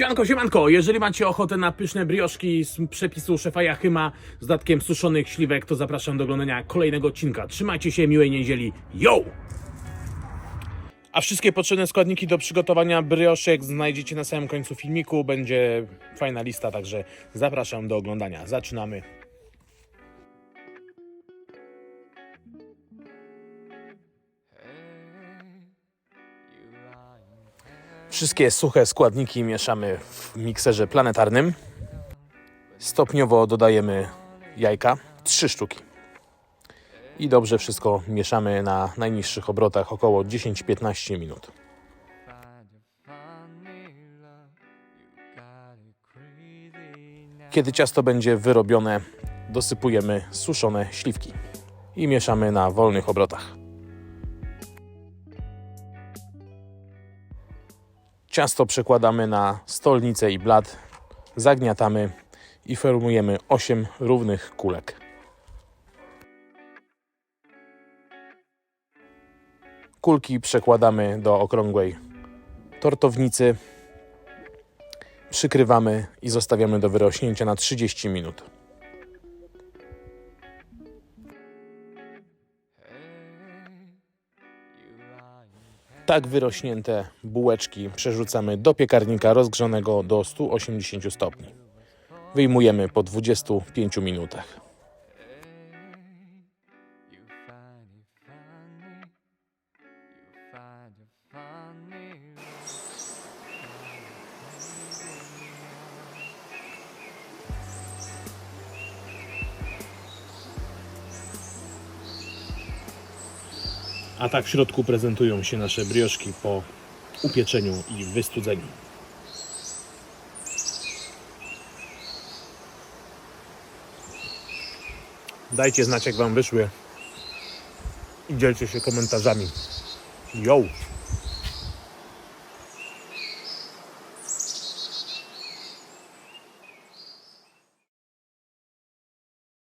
Siemanko, siemanko, jeżeli macie ochotę na pyszne brioszki z przepisu szefa Jachyma z dodatkiem suszonych śliwek, to zapraszam do oglądania kolejnego odcinka. Trzymajcie się, miłej niedzieli, yo! A wszystkie potrzebne składniki do przygotowania brioszek znajdziecie na samym końcu filmiku. Będzie fajna lista, także zapraszam do oglądania. Zaczynamy. Wszystkie suche składniki mieszamy w mikserze planetarnym. Stopniowo dodajemy jajka, trzy sztuki. I dobrze wszystko mieszamy na najniższych obrotach około 10-15 minut. Kiedy ciasto będzie wyrobione, dosypujemy suszone śliwki i mieszamy na wolnych obrotach. Ciasto przekładamy na stolnicę i blat, zagniatamy i formujemy 8 równych kulek. Kulki przekładamy do okrągłej tortownicy, przykrywamy i zostawiamy do wyrośnięcia na 30 minut. Tak wyrośnięte bułeczki przerzucamy do piekarnika rozgrzanego do 180 stopni. Wyjmujemy po 25 minutach. A tak w środku prezentują się nasze brioszki po upieczeniu i wystudzeniu. Dajcie znać jak Wam wyszły i dzielcie się komentarzami. Yo!